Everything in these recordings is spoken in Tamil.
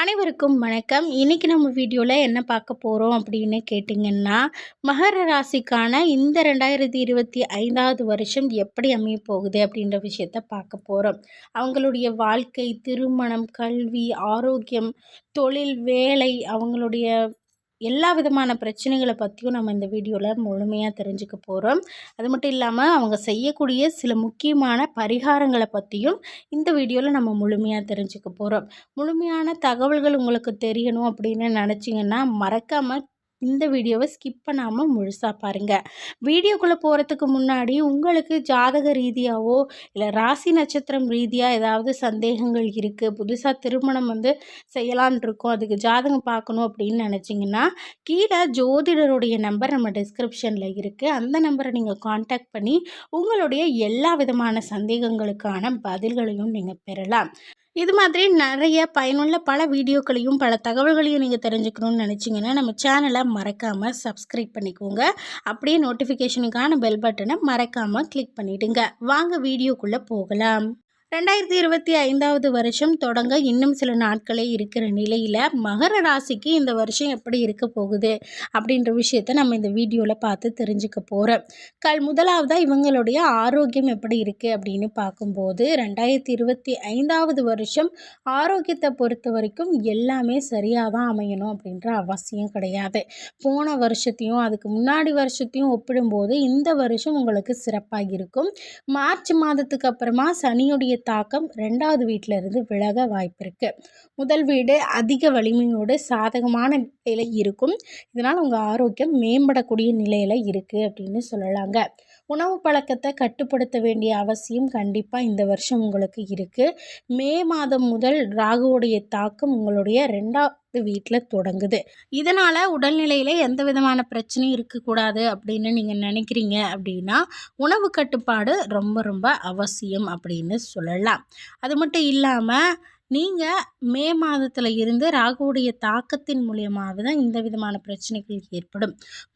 அனைவருக்கும் வணக்கம். இன்றைக்கி நம்ம வீடியோவில் என்ன பார்க்க போகிறோம் அப்படின்னு கேட்டிங்கன்னா மகர ராசிக்கான இந்த ரெண்டாயிரத்தி இருபத்தி ஐந்தாவது வருஷம் எப்படி அமைய போகுது அப்படின்ற விஷயத்த பார்க்க போகிறோம் அவங்களுடைய வாழ்க்கை திருமணம் கல்வி ஆரோக்கியம் தொழில் வேலை அவங்களுடைய எல்லா விதமான பிரச்சனைகளை பற்றியும் நம்ம இந்த வீடியோவில் முழுமையாக தெரிஞ்சுக்க போகிறோம் அது மட்டும் இல்லாமல் அவங்க செய்யக்கூடிய சில முக்கியமான பரிகாரங்களை பற்றியும் இந்த வீடியோவில் நம்ம முழுமையாக தெரிஞ்சுக்க போகிறோம் முழுமையான தகவல்கள் உங்களுக்கு தெரியணும் அப்படின்னு நினச்சிங்கன்னா மறக்காமல் இந்த வீடியோவை ஸ்கிப் பண்ணாமல் முழுசாக பாருங்கள் வீடியோக்குள்ளே போகிறதுக்கு முன்னாடி உங்களுக்கு ஜாதக ரீதியாகவோ இல்லை ராசி நட்சத்திரம் ரீதியாக ஏதாவது சந்தேகங்கள் இருக்குது புதுசாக திருமணம் வந்து செய்யலான் இருக்கோம் அதுக்கு ஜாதகம் பார்க்கணும் அப்படின்னு நினச்சிங்கன்னா கீழே ஜோதிடருடைய நம்பர் நம்ம டிஸ்கிரிப்ஷனில் இருக்குது அந்த நம்பரை நீங்கள் காண்டாக்ட் பண்ணி உங்களுடைய எல்லா விதமான சந்தேகங்களுக்கான பதில்களையும் நீங்கள் பெறலாம். இது மாதிரி நிறைய பயனுள்ள பல வீடியோக்களையும் பல தகவல்களையும் நீங்கள் தெரிஞ்சுக்கணும்னு நினச்சிங்கன்னா நம்ம சேனலை மறக்காமல் சப்ஸ்கிரைப் பண்ணிக்கோங்க. அப்படியே நோட்டிஃபிகேஷனுக்கான பெல் பட்டனை மறக்காமல் கிளிக் பண்ணிவிடுங்க வாங்க வீடியோக்குள்ளே போகலாம். ரெண்டாயிரத்தி இருபத்தி ஐந்தாவது வருஷம் தொடங்க இன்னும் சில நாட்களே இருக்கிற நிலையில் மகர ராசிக்கு இந்த வருஷம் எப்படி இருக்க போகுது அப்படின்ற விஷயத்த நம்ம இந்த வீடியோவில் பார்த்து தெரிஞ்சுக்க போகிறோம் கல் முதலாவதாக இவங்களுடைய ஆரோக்கியம் எப்படி இருக்குது அப்படின்னு பார்க்கும்போது ரெண்டாயிரத்தி இருபத்தி ஐந்தாவது வருஷம் ஆரோக்கியத்தை பொறுத்த வரைக்கும் எல்லாமே சரியாக தான் அமையணும் அப்படின்ற அவசியம் கிடையாது. போன வருஷத்தையும் அதுக்கு முன்னாடி வருஷத்தையும் ஒப்பிடும்போது இந்த வருஷம் உங்களுக்கு சிறப்பாக இருக்கும். மார்ச் மாதத்துக்கு அப்புறமா சனியுடைய தாக்கம் ரெண்டாவது வீட்டில் இருந்து விலக வாய்ப்பு முதல் வீடு அதிக வலிமையோடு சாதகமான நிலையில் இருக்கும். இதனால் உங்கள் ஆரோக்கியம் மேம்படக்கூடிய நிலையில் இருக்குது அப்படின்னு சொல்லலாங்க. உணவு பழக்கத்தை கட்டுப்படுத்த வேண்டிய அவசியம் கண்டிப்பாக இந்த வருஷம் உங்களுக்கு இருக்குது மே மாதம் முதல் ராகுவுடைய தாக்கம் உங்களுடைய ரெண்டாவது வீட்டில் தொடங்குது. இதனால் உடல்நிலையில் எந்த விதமான பிரச்சனையும் இருக்கக்கூடாது அப்படின்னு நீங்கள் நினைக்கிறீங்க அப்படின்னா உணவு கட்டுப்பாடு ரொம்ப ரொம்ப அவசியம் அப்படின்னு சொல்லலாம். அது மட்டும் இல்லாமல் நீங்கள் மே மாதத்தில் இருந்து ராகுவுடைய தாக்கத்தின் மூலியமாக தான் இந்த விதமான பிரச்சனைகள் ஏற்படும்.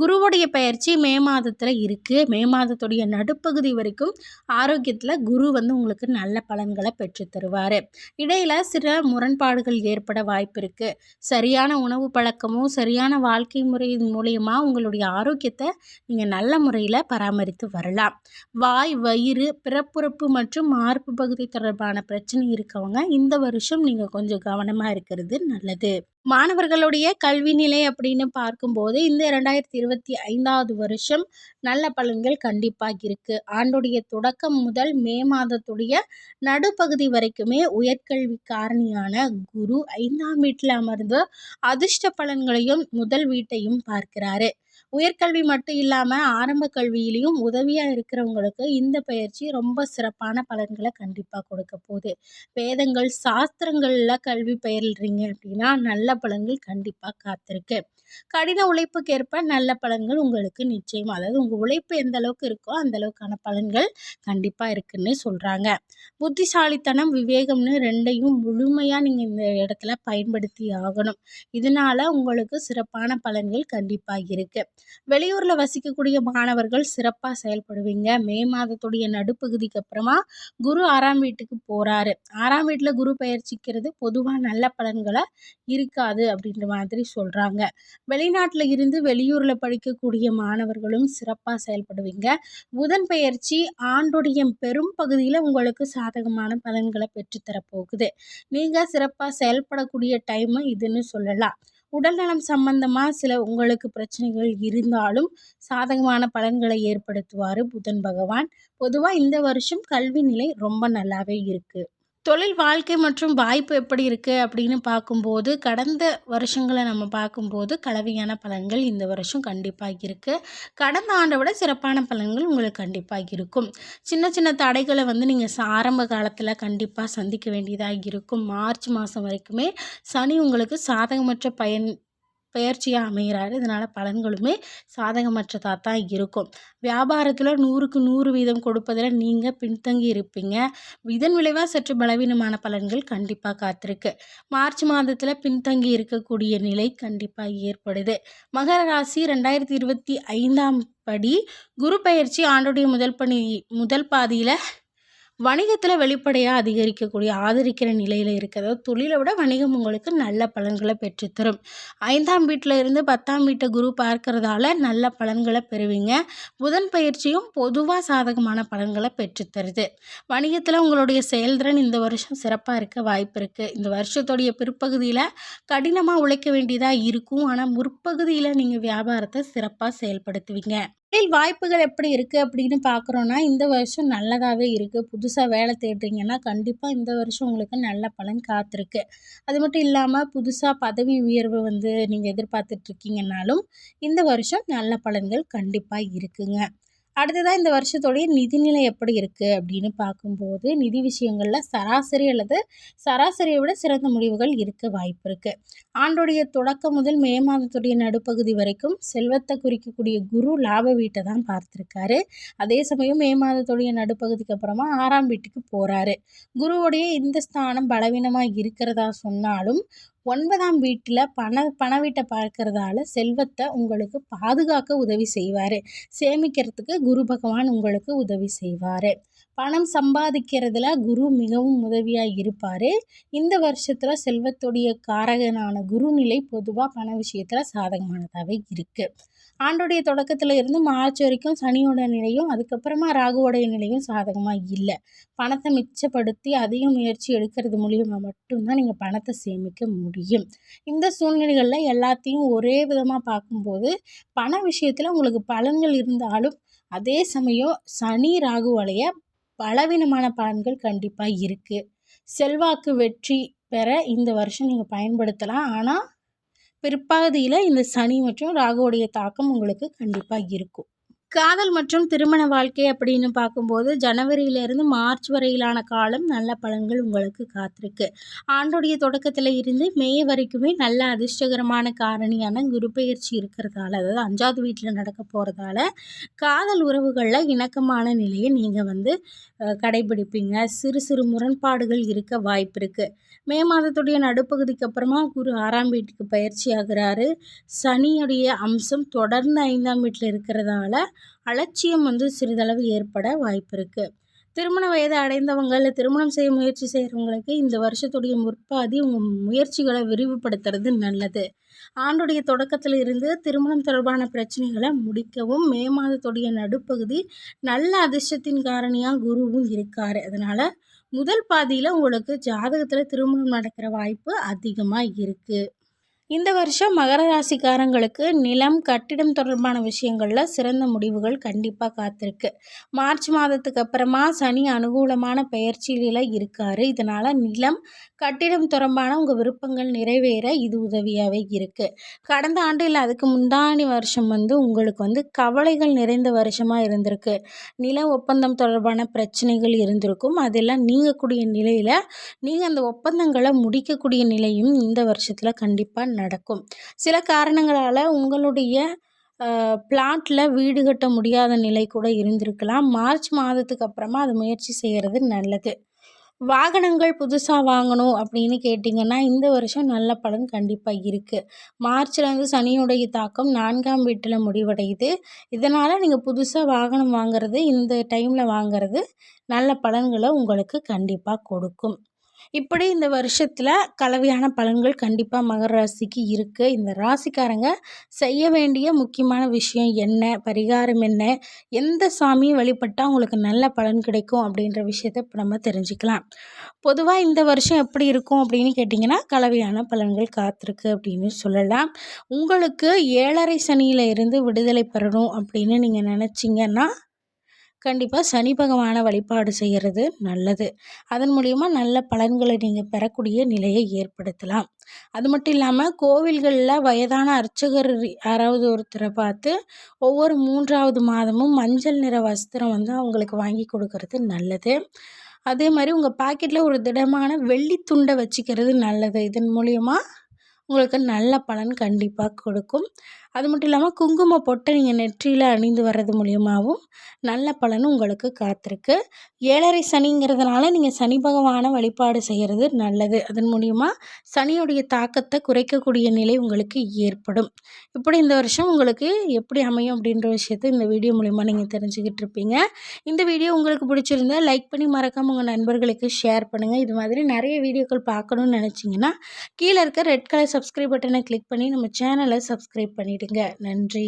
குருவுடைய பயிற்சி மே மாதத்தில் இருக்குது மே மாதத்துடைய நடுப்பகுதி வரைக்கும் ஆரோக்கியத்தில் குரு வந்து உங்களுக்கு நல்ல பலன்களை பெற்று தருவார். இடையில் சில முரண்பாடுகள் ஏற்பட வாய்ப்பு இருக்குது சரியான உணவு பழக்கமும் சரியான வாழ்க்கை முறையின் மூலியமாக உங்களுடைய ஆரோக்கியத்தை நீங்கள் நல்ல முறையில் பராமரித்து வரலாம். வாய் வயிறு பிறப்புறுப்பு மற்றும் மார்பு பகுதி தொடர்பான பிரச்சனை இருக்கவங்க இந்த வருஷம் விஷயம் நீங்கள் கொஞ்சம் கவனமாக இருக்கிறது நல்லது. மாணவர்களுடைய கல்வி நிலை அப்படின்னு பார்க்கும்போது இந்த ரெண்டாயிரத்தி இருபத்தி ஐந்தாவது வருஷம் நல்ல பலன்கள் கண்டிப்பாக இருக்குது ஆண்டுடைய தொடக்கம் முதல் மே மாதத்துடைய நடுப்பகுதி வரைக்குமே உயர்கல்வி காரணியான குரு ஐந்தாம் வீட்டில் அமர்ந்து அதிர்ஷ்ட பலன்களையும் முதல் வீட்டையும் பார்க்கிறாரு. உயர்கல்வி மட்டும் இல்லாமல் ஆரம்ப கல்வியிலையும் உதவியாக இருக்கிறவங்களுக்கு இந்த பயிற்சி ரொம்ப சிறப்பான பலன்களை கண்டிப்பாக கொடுக்க போகுது. வேதங்கள் சாஸ்திரங்களில் கல்வி பயில்றீங்க அப்படின்னா நல்ல பலன்கள் கண்டிப்பாக காத்திருக்கு. கடின உழைப்புக்கேற்ப நல்ல பலன்கள் உங்களுக்கு நிச்சயம். அதாவது உங்கள் உழைப்பு எந்த அளவுக்கு இருக்கோ அந்த அளவுக்கான பலன்கள் கண்டிப்பாக இருக்குன்னு சொல்கிறாங்க புத்திசாலித்தனம் விவேகம்னு ரெண்டையும் முழுமையாக நீங்கள் இந்த இடத்துல பயன்படுத்தி ஆகணும். இதனால் உங்களுக்கு சிறப்பான பலன்கள் கண்டிப்பாக இருக்குது வெளியூரில் வசிக்கக்கூடிய மாணவர்கள் சிறப்பாக செயல்படுவீங்க. மே மாதத்துடைய நடுப்பகுதிக்கு அப்புறமா குரு ஆறாம் வீட்டுக்கு போகிறாரு ஆறாம் வீட்டில் குரு பயிற்சிக்கிறது பொதுவாக நல்ல பலன்களை இருக்காது அப்படின்ற மாதிரி சொல்கிறாங்க வெளிநாட்டில் இருந்து வெளியூரில் படிக்கக்கூடிய மாணவர்களும் சிறப்பாக செயல்படுவீங்க. புதன் பயிற்சி ஆண்டுடைய பெரும் பகுதியில் உங்களுக்கு சாதகமான பலன்களை பெற்றுத்தரப்போகுது நீங்கள் சிறப்பாக செயல்படக்கூடிய டைமு இதுன்னு சொல்லலாம். உடல்நலம் சம்பந்தமாக சில உங்களுக்கு பிரச்சனைகள் இருந்தாலும் சாதகமான பலன்களை ஏற்படுத்துவார் புதன் பகவான். பொதுவாக இந்த வருஷம் கல்வி நிலை ரொம்ப நல்லாவே இருக்குது தொழில் வாழ்க்கை மற்றும் வாய்ப்பு எப்படி இருக்குது அப்படின்னு பார்க்கும்போது கடந்த வருஷங்களை நம்ம பார்க்கும்போது கலவையான பலன்கள் இந்த வருஷம் கண்டிப்பாக இருக்குது கடந்த ஆண்டை விட சிறப்பான பலன்கள் உங்களுக்கு கண்டிப்பாக இருக்கும். சின்ன சின்ன தடைகளை வந்து நீங்கள் ஆரம்ப காலத்தில் கண்டிப்பாக சந்திக்க வேண்டியதாக இருக்கும். மார்ச் மாதம் வரைக்குமே சனி உங்களுக்கு சாதகமற்ற பயன் பெயர்ச்சியாக அமைகிறாரு இதனால் பலன்களுமே சாதகமற்றதாக தான் இருக்கும். வியாபாரத்தில் நூறுக்கு நூறு வீதம் கொடுப்பதில் நீங்கள் பின்தங்கி இருப்பீங்க. இதன் விளைவாக சற்று பலவீனமான பலன்கள் கண்டிப்பாக காத்திருக்கு. மார்ச் மாதத்தில் பின்தங்கி இருக்கக்கூடிய நிலை கண்டிப்பாக ஏற்படுது. மகர ராசி ரெண்டாயிரத்தி இருபத்தி ஐந்தாம் படி குரு பயிற்சி ஆண்டுடைய முதல் பணி முதல் பாதியில் வணிகத்தில் வெளிப்படையாக அதிகரிக்கக்கூடிய ஆதரிக்கிற நிலையில் இருக்கிறதோ தொழிலை விட வணிகம் உங்களுக்கு நல்ல பலன்களை பெற்றுத்தரும். ஐந்தாம் வீட்டில் இருந்து பத்தாம் வீட்டை குரு பார்க்கறதால நல்ல பலன்களை பெறுவீங்க. புதன் பயிற்சியும் பொதுவாக சாதகமான பலன்களை பெற்றுத்தருது. வணிகத்தில் உங்களுடைய செயல்திறன் இந்த வருஷம் சிறப்பாக இருக்க வாய்ப்பு இருக்குது இந்த வருஷத்துடைய பிற்பகுதியில் கடினமாக உழைக்க வேண்டியதாக இருக்கும். ஆனால் முற்பகுதியில் நீங்கள் வியாபாரத்தை சிறப்பாக செயல்படுத்துவீங்க. தொழில் வாய்ப்புகள் எப்படி இருக்குது அப்படின்னு பார்க்குறோன்னா இந்த வருஷம் நல்லதாகவே இருக்குது புதுசாக வேலை தேடுறீங்கன்னா கண்டிப்பாக இந்த வருஷம் உங்களுக்கு நல்ல பலன் காத்திருக்கு. அது மட்டும் இல்லாமல் புதுசாக பதவி உயர்வு வந்து நீங்கள் எதிர்பார்த்துட்ருக்கீங்கனாலும் இந்த வருஷம் நல்ல பலன்கள் கண்டிப்பாக இருக்குங்க. அடுத்ததாக இந்த வருஷத்துடைய நிதிநிலை எப்படி இருக்குது அப்படின்னு பார்க்கும்போது நிதி விஷயங்களில் சராசரி அல்லது சராசரியை விட சிறந்த முடிவுகள் இருக்க வாய்ப்பு இருக்குது ஆண்டுடைய தொடக்கம் முதல் மே மாதத்துடைய நடுப்பகுதி வரைக்கும் செல்வத்தை குறிக்கக்கூடிய குரு லாப வீட்டை தான் பார்த்துருக்காரு. அதே சமயம் மே மாதத்துடைய நடுப்பகுதிக்கு அப்புறமா ஆறாம் வீட்டுக்கு போகிறாரு குருவுடைய இந்த ஸ்தானம் பலவீனமாக இருக்கிறதா சொன்னாலும் ஒன்பதாம் வீட்டில் பண பண வீட்டை பார்க்கறதால செல்வத்தை உங்களுக்கு பாதுகாக்க உதவி செய்வார். சேமிக்கிறதுக்கு குரு பகவான் உங்களுக்கு உதவி செய்வார். பணம் சம்பாதிக்கிறதுல குரு மிகவும் உதவியாக இருப்பார். இந்த வருஷத்தில் செல்வத்துடைய காரகனான குருநிலை பொதுவாக பண விஷயத்தில் சாதகமானதாகவே இருக்குது ஆண்டுடைய தொடக்கத்தில் இருந்து மார்ச் வரைக்கும் சனியோட நிலையும் அதுக்கப்புறமா ராகுவோடைய நிலையும் சாதகமாக இல்லை. பணத்தை மிச்சப்படுத்தி அதிக முயற்சி எடுக்கிறது மூலியமாக மட்டும்தான் நீங்கள் பணத்தை சேமிக்க முடியும். இந்த சூழ்நிலைகளில் எல்லாத்தையும் ஒரே விதமாக பார்க்கும்போது பண விஷயத்தில் உங்களுக்கு பலன்கள் இருந்தாலும் அதே சமயம் சனி ராகுவலைய பலவீனமான பலன்கள் கண்டிப்பாக இருக்குது செல்வாக்கு வெற்றி பெற இந்த வருஷம் நீங்கள் பயன்படுத்தலாம். ஆனால் பிற்பாதியில் இந்த சனி மற்றும் ராகுவுடைய தாக்கம் உங்களுக்கு கண்டிப்பாக இருக்கும். காதல் மற்றும் திருமண வாழ்க்கை அப்படின்னு பார்க்கும்போது ஜனவரியிலிருந்து மார்ச் வரையிலான காலம் நல்ல பலன்கள் உங்களுக்கு காத்திருக்கு. ஆண்டுடைய தொடக்கத்தில் இருந்து மே வரைக்குமே நல்ல அதிர்ஷ்டகரமான காரணியான குரு பயிற்சி இருக்கிறதால அதாவது அஞ்சாவது வீட்டில் நடக்க போகிறதால காதல் உறவுகளில் இணக்கமான நிலையை நீங்கள் வந்து கடைபிடிப்பீங்க. சிறு சிறு முரண்பாடுகள் இருக்க வாய்ப்பு இருக்குது மே மாதத்துடைய நடுப்பகுதிக்கு அப்புறமா குரு ஆறாம் வீட்டுக்கு பயிற்சி ஆகிறாரு. சனியுடைய அம்சம் தொடர்ந்து ஐந்தாம் வீட்டில் இருக்கிறதால அலட்சியம் வந்து சிறிதளவு ஏற்பட வாய்ப்பு இருக்குது திருமண வயது அடைந்தவங்க இல்லை திருமணம் செய்ய முயற்சி செய்கிறவங்களுக்கு இந்த வருஷத்துடைய முற்பாதி உங்கள் முயற்சிகளை விரிவுபடுத்துறது நல்லது. ஆண்டுடைய தொடக்கத்தில் இருந்து திருமணம் தொடர்பான பிரச்சனைகளை முடிக்கவும் மே மாதத்துடைய நடுப்பகுதி நல்ல அதிர்ஷ்டத்தின் காரணியாக குருவும் இருக்கார். அதனால் முதல் பாதியில் உங்களுக்கு ஜாதகத்தில் திருமணம் நடக்கிற வாய்ப்பு அதிகமாக இருக்குது இந்த வருஷம் மகர ராசிக்காரங்களுக்கு நிலம் கட்டிடம் தொடர்பான விஷயங்களில் சிறந்த முடிவுகள் கண்டிப்பாக காத்திருக்கு. மார்ச் மாதத்துக்கு அப்புறமா சனி அனுகூலமான பயிற்சியில் இருக்கார். இதனால் நிலம் கட்டிடம் தொடர்பான உங்கள் விருப்பங்கள் நிறைவேற இது உதவியாகவே இருக்குது கடந்த ஆண்டு இல்லை அதுக்கு முந்தானி வருஷம் வந்து உங்களுக்கு வந்து கவலைகள் நிறைந்த வருஷமாக இருந்திருக்கு. நில ஒப்பந்தம் தொடர்பான பிரச்சனைகள் இருந்திருக்கும். அதெல்லாம் நீங்கக்கூடிய நிலையில் நீங்கள் அந்த ஒப்பந்தங்களை முடிக்கக்கூடிய நிலையும் இந்த வருஷத்தில் கண்டிப்பாக நடக்கும். சில காரணங்களால் உங்களுடைய பிளாட்டில் வீடு கட்ட முடியாத நிலை கூட இருந்திருக்கலாம். மார்ச் மாதத்துக்கு அப்புறமா அது முயற்சி செய்கிறது நல்லது. வாகனங்கள் புதுசாக வாங்கணும் அப்படின்னு கேட்டிங்கன்னா இந்த வருஷம் நல்ல பலன் கண்டிப்பாக இருக்குது மார்ச்லேருந்து சனியுடைய தாக்கம் நான்காம் வீட்டில் முடிவடையுது. இதனால் நீங்கள் புதுசாக வாகனம் வாங்குறது இந்த டைமில் வாங்கிறது நல்ல பலன்களை உங்களுக்கு கண்டிப்பாக கொடுக்கும். இப்படி இந்த வருஷத்தில் கலவையான பலன்கள் கண்டிப்பாக மகர ராசிக்கு இருக்குது இந்த ராசிக்காரங்க செய்ய வேண்டிய முக்கியமான விஷயம் என்ன? பரிகாரம் என்ன? எந்த சாமியும் வழிபட்டால் உங்களுக்கு நல்ல பலன் கிடைக்கும் அப்படின்ற விஷயத்தை இப்போ நம்ம தெரிஞ்சுக்கலாம். பொதுவாக இந்த வருஷம் எப்படி இருக்கும் அப்படின்னு கேட்டிங்கன்னா கலவையான பலன்கள் காத்திருக்கு அப்படின்னு சொல்லலாம். உங்களுக்கு ஏழரை சனியில் இருந்து விடுதலை பெறணும் அப்படின்னு நீங்கள் நினச்சிங்கன்னா கண்டிப்பாக சனி பகவானை வழிபாடு செய்கிறது நல்லது. அதன் மூலிமா நல்ல பலன்களை நீங்கள் பெறக்கூடிய நிலையை ஏற்படுத்தலாம். அது மட்டும் இல்லாமல் கோவில்களில் வயதான அர்ச்சகர் யாராவது ஒருத்தரை பார்த்து ஒவ்வொரு மூன்றாவது மாதமும் மஞ்சள் நிற வஸ்திரம் வந்து அவங்களுக்கு வாங்கி கொடுக்கறது நல்லது. அதே மாதிரி உங்கள் பாக்கெட்டில் ஒரு திடமான வெள்ளி துண்டை வச்சுக்கிறது நல்லது. இதன் மூலிமா உங்களுக்கு நல்ல பலன் கண்டிப்பாக கொடுக்கும். அது மட்டும் இல்லாமல் குங்கும பொட்டை நீங்கள் நெற்றியில் அணிந்து வர்றது மூலியமாகவும் நல்ல பலன் உங்களுக்கு காத்திருக்கு. ஏழரை சனிங்கிறதுனால நீங்கள் சனி பகவானை வழிபாடு செய்கிறது நல்லது. அதன் மூலியமாக சனியுடைய தாக்கத்தை குறைக்கக்கூடிய நிலை உங்களுக்கு ஏற்படும். இப்படி இந்த வருஷம் உங்களுக்கு எப்படி அமையும் அப்படின்ற விஷயத்தை இந்த வீடியோ மூலிமா நீங்கள் தெரிஞ்சுக்கிட்டு இருப்பீங்க. இந்த வீடியோ உங்களுக்கு பிடிச்சிருந்தா லைக் பண்ணி மறக்காமல் உங்கள் நண்பர்களுக்கு ஷேர் பண்ணுங்கள் இது மாதிரி நிறைய வீடியோக்கள் பார்க்கணுன்னு நினச்சிங்கன்னா கீழே இருக்க ரெட் கலர் சப்ஸ்கிரைப் பட்டனை கிளிக் பண்ணி நம்ம சேனலை சப்ஸ்கிரைப் பண்ணிவிடுங்க நன்றி.